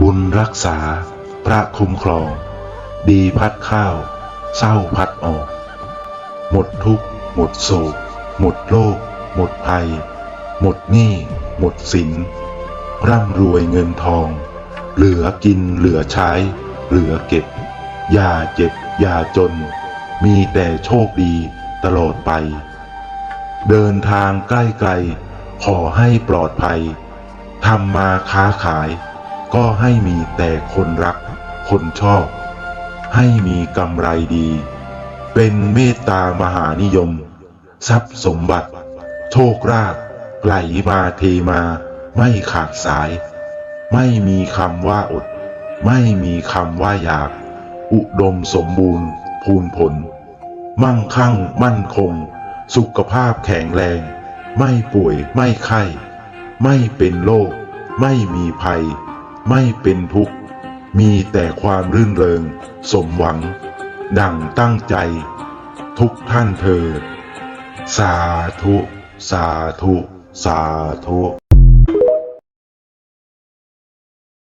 บุญรักษา พระคุ้มครอง ดีพัดข้าว เศร้าพัดออก หมดทุกข์ หมดโศก หมดโรคหมดภัย หมดหนี้ หมดสิน ร่ำรวยเงินทอง เหลือกินเหลือใช้ เหลือเก็บ อย่าเจ็บ อย่าจน มีแต่โชคดีตลอดไป เดินทางใกล้ๆขอให้ปลอดภัยทำมาค้าขาย ก็ให้มีแต่คนรัก คนชอบ ให้มีกำไรดี เป็นเมตตามหานิยม ทรัพย์สมบัติ โชคราภไหลมาเทมา ไม่ขาดสาย ไม่มีคำว่าอด ไม่มีคำว่าอยาก อุดมสมบูรณ์ พูนผล มั่งคั่งมั่นคง สุขภาพแข็งแรง ไม่ป่วยไม่ไข้ ไม่เป็นโรคไม่มีภัย ไม่เป็นทุกข์ มีแต่ความรื่นเริง สมหวัง ดังตั้งใจ ทุกท่านเธอ สาธุ สาธุ สาธุ